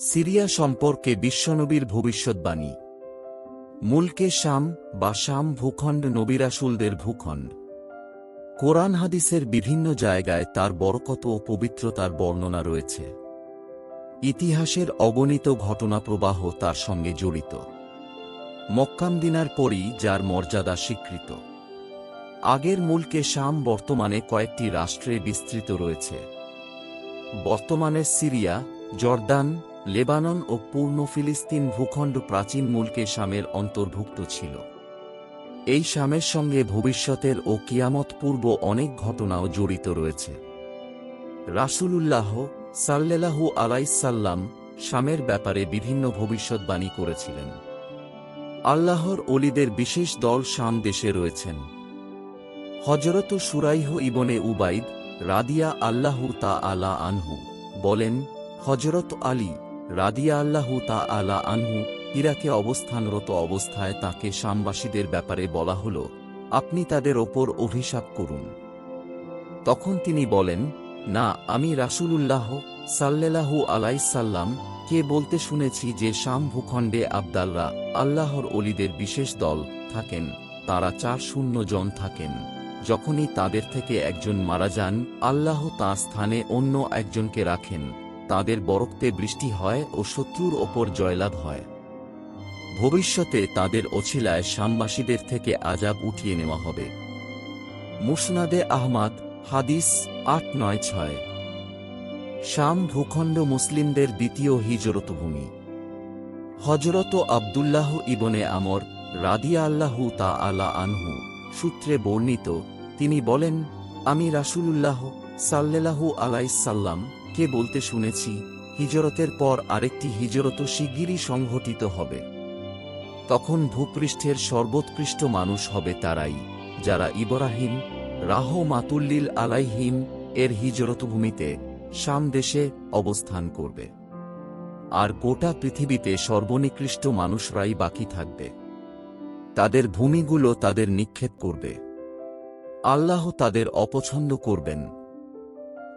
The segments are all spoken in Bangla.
সিরিয়া সম্পর্কে বিশ্বনবীর ভবিষ্যৎবাণী। মুলকে শাম বা শাম ভূখণ্ড নবিরাসুলদের ভূখণ্ড। কোরআন হাদিসের বিভিন্ন জায়গায় তার বরকত ও পবিত্রতার বর্ণনা রয়েছে। ইতিহাসের অগণিত ঘটনা প্রবাহ তার সঙ্গে জড়িত। মক্কামদিনার পরই যার মর্যাদা স্বীকৃত। আগের মুলকে শাম বর্তমানে কয়েকটি রাষ্ট্রে বিস্তৃত রয়েছে। বর্তমানে সিরিয়া, জর্দান লেবানন ও পূর্ণ ফিলিস্তিন ভূখণ্ড প্রাচীন মূলকে শামের অন্তর্ভুক্ত ছিল। এই শামের সঙ্গে ভবিষ্যতের ও কিয়ামত পূর্ব অনেক ঘটনাও জড়িত রয়েছে। রাসূলুল্লাহ সাল্লেলাহু আলাইসাল্লাম শামের ব্যাপারে বিভিন্ন ভবিষ্যৎবাণী করেছিলেন। আল্লাহর অলিদের বিশেষ দল শাম দেশে রয়েছেন। হজরত সুরাইহ ইবনে উবাইদ রাদিয়া আল্লাহু তা আলা আনহু বলেন হজরত আলী রাদিয়া আল্লাহু তা আলা আনহু ইরাকে অবস্থানরত অবস্থায় তাকে শামবাসীদের ব্যাপারে বলা হল, আপনি তাদের ওপর অভিশাপ করুন। তখন তিনি বলেন, না, আমি রাসূলুল্লাহ সাল্লেলাহু আলাইসাল্লাম কে বলতে শুনেছি যে শাম ভূখণ্ডে আবদাল্লা আল্লাহর অলিদের বিশেষ দল থাকেন, তারা চার শূন্য জন থাকেন। যখনই তাদের থেকে একজন মারা যান, আল্লাহ তাঁর স্থানে অন্য একজনকে রাখেন। তাদের বরক্তে বৃষ্টি হয় ও শত্রুর ওপর জয়লাভ হয়। ভবিষ্যতে তাদের অছিলায় শামবাসীদের থেকে আজাব উঠিয়ে নেওয়া হবে। মুসনাদে আহমাদ, হাদিস আট নয় ছয়। শাম ভূখণ্ড মুসলিমদের দ্বিতীয় হিজরতভূমি। হজরত আবদুল্লাহ ইবনে আমর রাদিয়া আল্লাহু তা আলা আনহু সূত্রে বর্ণিত, তিনি বলেন, আমি রাসূলুল্লাহ সাল্লেলাহু আলাইসাল্লাম কে বলতে শুনেছি, হিজরতের পর আরেকটি হিজরত শিগগিরই সংঘটিত হবে। তখন ভূপৃষ্ঠের সর্বোৎকৃষ্ট মানুষ হবে তারাই, যারা ইব্রাহিম, রাহ মাতুল্লিল আলাইহিম এর হিজরতভূমিতে শাম দেশে অবস্থান করবে। আর গোটা পৃথিবীতে সর্বনিকৃষ্ট মানুষরাই বাকি থাকবে। তাদের ভূমিগুলো তাদের নিক্ষেপ করবে। আল্লাহ তাদের অপছন্দ করবেন।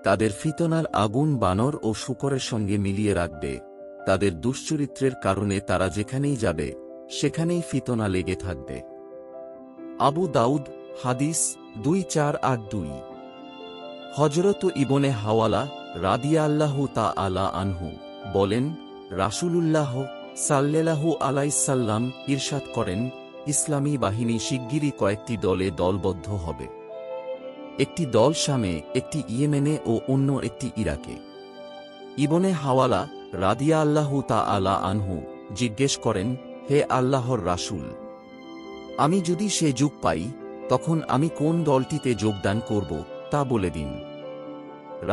তাদের ফিতনার আগুন বানর ও শুকরের সঙ্গে মিলিয়ে রাখবে। তাদের দুশ্চরিত্রের কারণে তারা যেখানেই যাবে, সেখানেই ফিতনা লেগে থাকবে। আবু দাউদ, হাদিস দুই চার আট দুই। হজরত ইবনে হাওয়ালা রাদিয়া আল্লাহু তা আলা আনহু বলেন, রাসূলুল্লাহ সাল্লেলাহু আলাইসাল্লাম ইরশাদ করেন, ইসলামী বাহিনী শিগগিরই কয়েকটি দলে দলবদ্ধ হবে। একটি দল শামে, একটি ইয়েমেনে ও অন্য একটি ইরাকে। ইবনে হাওয়ালা রাদিয়া আল্লাহু তা আলা আনহু জিজ্ঞেস করেন, হে আল্লাহর রাসূল, আমি যদি সে যুগ পাই, তখন আমি কোন দলটিতে যোগদান করব, তা বলে দিন।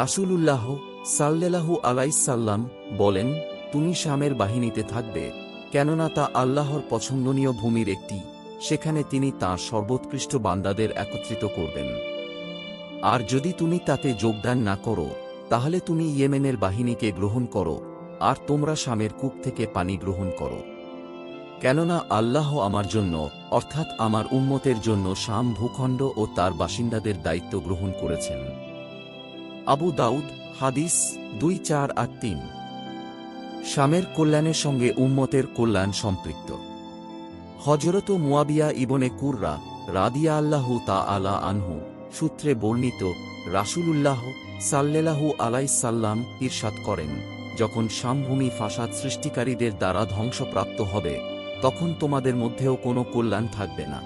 রাসূলুল্লাহ সাল্লেলাহু আলাইসাল্লাম বলেন, তুমি শামের বাহিনীতে থাকবে, কেননা তা আল্লাহর পছন্দনীয় ভূমির একটি, সেখানে তিনি তাঁর সর্বোৎকৃষ্ট বান্দাদের একত্রিত করবেন। আর যদি তুমি তাতে যোগদান না করো, তাহলে তুমি ইয়েমেনের বাহিনীকে গ্রহণ করো, আর তোমরা শামের কূপ থেকে পানি গ্রহণ করো। কেননা আল্লাহ আমার জন্য, অর্থাৎ আমার উম্মতের জন্য শাম ভূখণ্ড ও তার বাসিন্দাদের দায়িত্ব গ্রহণ করেছেন। আবু দাউদ, হাদিস দুই চার আট তিন। শামের কল্যাণের সঙ্গে উম্মতের কল্যাণ সম্পৃক্ত। হজরত মুয়াবিয়া ইবনে কুররা রাদিয়া আল্লাহু তা আলা আনহু সূত্রে বর্ণিত, রাসূলুল্লাহ সাল্লেলাহু আলাইসাল্লাম ঈর্ষাদ করেন, যখন শামভূমি ফাসাদ সৃষ্টিকারীদের দ্বারা ধ্বংসপ্রাপ্ত হবে, তখন তোমাদের মধ্যেও কোনো কল্যাণ থাকবে না।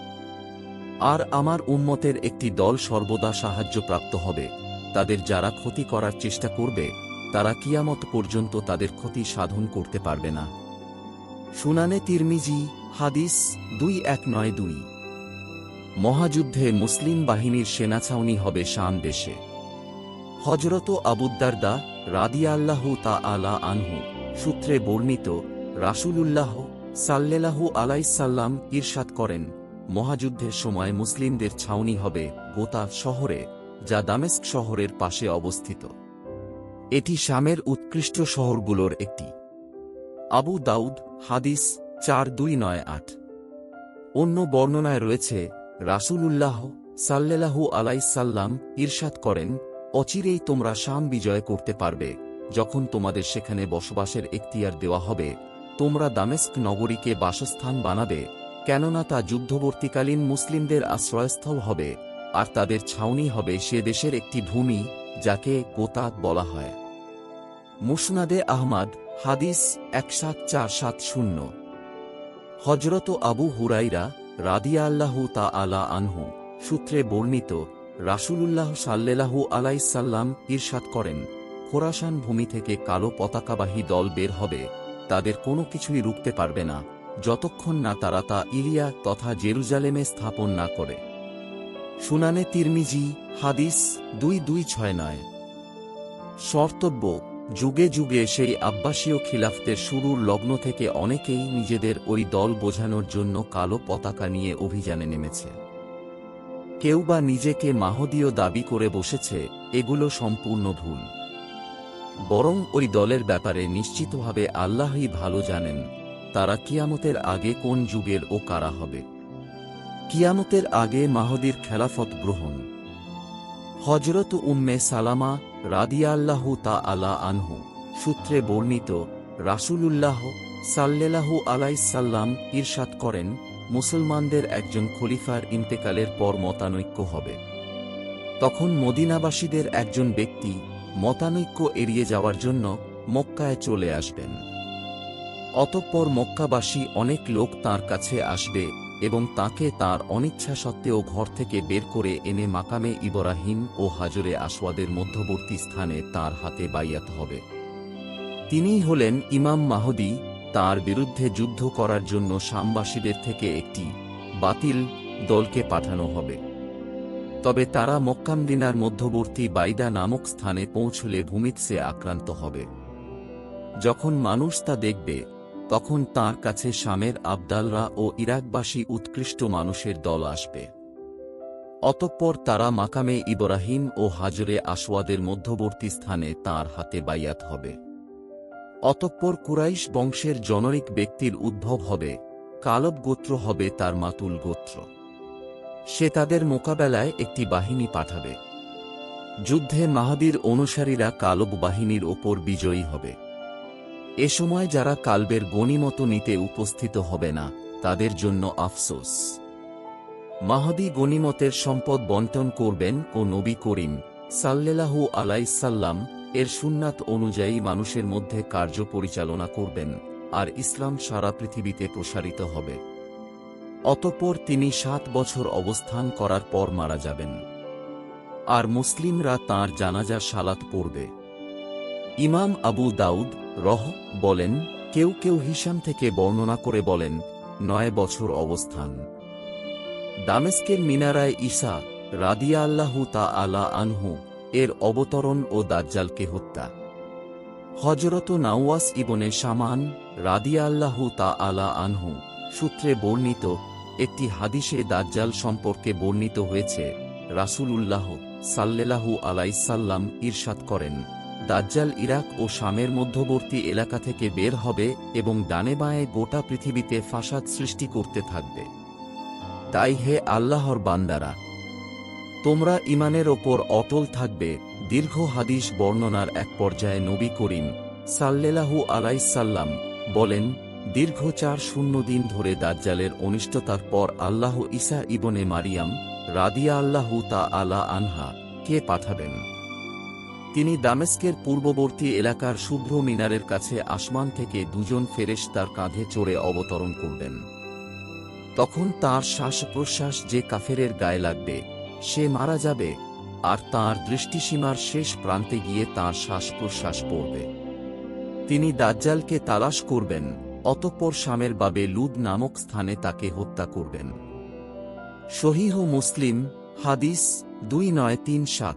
আর আমার উম্মতের একটি দল সর্বদা সাহায্যপ্রাপ্ত হবে, তাদের যারা ক্ষতি করার চেষ্টা করবে, তারা কিয়ামত পর্যন্ত তাদের ক্ষতি সাধন করতে পারবে না। শুনানে তিরমিজি, হাদিস দুই এক নয় দুই। মহাযুদ্ধে মুসলিম বাহিনীর সেনাছাউনি হবে শাম দেশে। হজরত আবুদ্দারদা রাদিয়াল্লাহু তা আলা আনহু সূত্রে বর্ণিত, রাসূলুল্লাহ সাল্লেলাহু আলাইসাল্লাম ঈর্ষাদ করেন, মহাযুদ্ধের সময় মুসলিমদের ছাউনি হবে গোতা শহরে, যা দামেস্ক শহরের পাশে অবস্থিত। এটি শামের উৎকৃষ্ট শহরগুলোর একটি। আবু দাউদ হাদিস চার দুই নয় আট। অন্য বর্ণনায় রয়েছে রাসূলুল্লাহ সাল্লেলাহু আলাইসাল্লাম ঈর্ষাদ করেন, অচিরেই তোমরা শাম বিজয় করতে পারবে। যখন তোমাদের সেখানে বসবাসের এখতিয়ার দেওয়া হবে, তোমরা দামেস্ক নগরীকে বাসস্থান বানাবে, কেননা তা যুদ্ধবর্তীকালীন মুসলিমদের আশ্রয়স্থল হবে, আর তাদের ছাউনি হবে সে দেশের একটি ভূমি, যাকে গোতাত বলা হয়। মুসনাদে আহমাদ, হাদিস এক সাত চার সাত শূন্য। হজরত আবু হুরাইরা রাদিয়া আল্লাহু তা আলা আনহু সূত্রে বর্ণিত, রাসূলুল্লাহ সাল্লেলাহু আলাইসাল্লাম ঈর্ষাদ করেন, খোরাসান ভূমি থেকে কালো পতাকাবাহী দল বের হবে, তাদের কোনো কিছুই রুখতে পারবে না, যতক্ষণ না তারা তা ইলিয়া তথা জেরুজালেমে স্থাপন না করে। শুনানে তিরমিজি, হাদিস দুই দুই ছয় নয়। শর্তব্য যুগে যুগে সেই আব্বাসীয় খিলাফতের শুরুর লগ্ন থেকে অনেকেই নিজেদের ওই দল বোঝানোর জন্য কালো পতাকা নিয়ে অভিযানে নেমেছে। কেউ বা নিজেকে মাহদীয় দাবি করে বসেছে, এগুলো সম্পূর্ণ ভুল। বরং ওই দলের ব্যাপারে নিশ্চিতভাবে আল্লাহই ভালো জানেন, তারা কিয়ামতের আগে কোন যুগের ও কারা হবে। কিয়ামতের আগে মাহদির খেলাফত গ্রহণ। হজরত উম্মে সালামা রাদিয়াল্লাহু তা আলা আনহু, সূত্রে বর্ণিত, রাসূলুল্লাহ সাল্লেলাহু আলাইসাল্লাম ইরশাদ করেন, মুসলমানদের একজন খলিফার ইন্তেকালের পর মতানৈক্য হবে। তখন মদিনাবাসীদের একজন ব্যক্তি মতানৈক্য এড়িয়ে যাওয়ার জন্য মক্কায় চলে আসবেন। অতঃপর মক্কাবাসী অনেক লোক তার কাছে আসবে এবং তাকে তার অনিচ্ছা সত্ত্বেও ঘর থেকে বের করে এনে মাকামে ইব্রাহিম ও হাজরে আসওয়াদের মধ্যবর্তী স্থানে তার হাতে বাইয়াত হবে। তিনিই হলেন ইমাম মাহদি, তার বিরুদ্ধে যুদ্ধ করার জন্য শামবাসীদের থেকে একটি বাতিল দলকে পাঠানো হবে। তবে তারা মক্কামদিনার মধ্যবর্তী বাইদা নামক স্থানে পৌঁছলে ভূমিৎসে আক্রান্ত হবে। যখন মানুষ তা দেখবে তখন তার কাছে শামের আবদালরা ও ইরাকবাসী উৎকৃষ্ট মানুষের দল আসবে। অতঃপর তারা মাকামে ইব্রাহিম ও হাজরে আসওয়াদের মধ্যবর্তী স্থানে তার হাতে বাইয়াত হবে। অতঃপর কুরাইশ বংশের জনরিক ব্যক্তির উদ্ভব হবে, কালব গোত্র হবে তার মাতুল গোত্র। সে তাদের মোকাবেলায় একটি বাহিনী পাঠাবে। যুদ্ধে মাহাদির অনুসারীরা কালব বাহিনীর ওপর বিজয়ী হবে। এ সময় যারা কালবের গণিমত নিতে উপস্থিত হবে না, তাদের জন্য আফসোস। মাহাদি গণিমতের সম্পদ বন্টন করবেন ও নবী করিম সাল্লেলাহু আলাইসাল্লাম এর সুন্নাত অনুযায়ী মানুষের মধ্যে কার্য পরিচালনা করবেন আর ইসলাম সারা পৃথিবীতে প্রসারিত হবে। অতঃপর তিনি সাত বছর অবস্থান করার পর মারা যাবেন। আর মুসলিমরা তার জানাজা সালাত পড়বে। ইমাম আবু দাউদ রহ, বলেন, কেউ কেউ হিসাম থেকে বর্ণনা করে বলেন, নয় বছর অবস্থান। দামেস্কের মিনারায় ঈশা রাদিয়া আল্লাহু তা আলা আনহু এর অবতরণ ও দাজ্জালকে হত্যা। হজরত নাওয়াস ইবনে সামান রাদিয়া আল্লাহু তা আলা আনহু সূত্রে বর্ণিত একটি হাদিসে দাজ্জাল সম্পর্কে বর্ণিত হয়েছে, রাসূলুল্লাহ সাল্লেলাহু আলাইসাল্লাম ঈর্ষাদ করেন। দাজ্জাল ইরাক ও শামের মধ্যবর্তী এলাকা থেকে বের হবে এবং ডানে বাঁয়ে গোটা পৃথিবীতে ফাসাদ সৃষ্টি করতে থাকবে। তাই হে আল্লাহর বান্দারা, তোমরা ইমানের ওপর অটল থাকবে, দীর্ঘ হাদিস বর্ণনার এক পর্যায়ে নবী করিম সাল্লেলাহু আলাইসাল্লাম বলেন, দীর্ঘ চার শূন্য দিন ধরে দাজ্জালের অনিষ্টতার পর আল্লাহ ঈসা ইবনে মারিয়াম রাদিয়া আল্লাহু তা আলা আনহা কে পাঠাবেন? তিনি দামেস্কের পূর্ববর্তী এলাকার শুভ্র মিনারের কাছে আসমান থেকে দুজন ফেরেশ তার কাঁধে চড়ে অবতরণ করবেন। তখন তার শ্বাস প্রশ্বাস যে কাফেরের গায়ে লাগবে, সে মারা যাবে, আর তার দৃষ্টিসীমার শেষ প্রান্তে গিয়ে তার শ্বাস প্রশ্বাস পড়বে। তিনি দাজ্জালকে তালাশ করবেন, অতঃপর শামের বাবে লুদ নামক স্থানে তাকে হত্যা করবেন। শহীহ মুসলিম, হাদিস দুই নয় তিন সাত।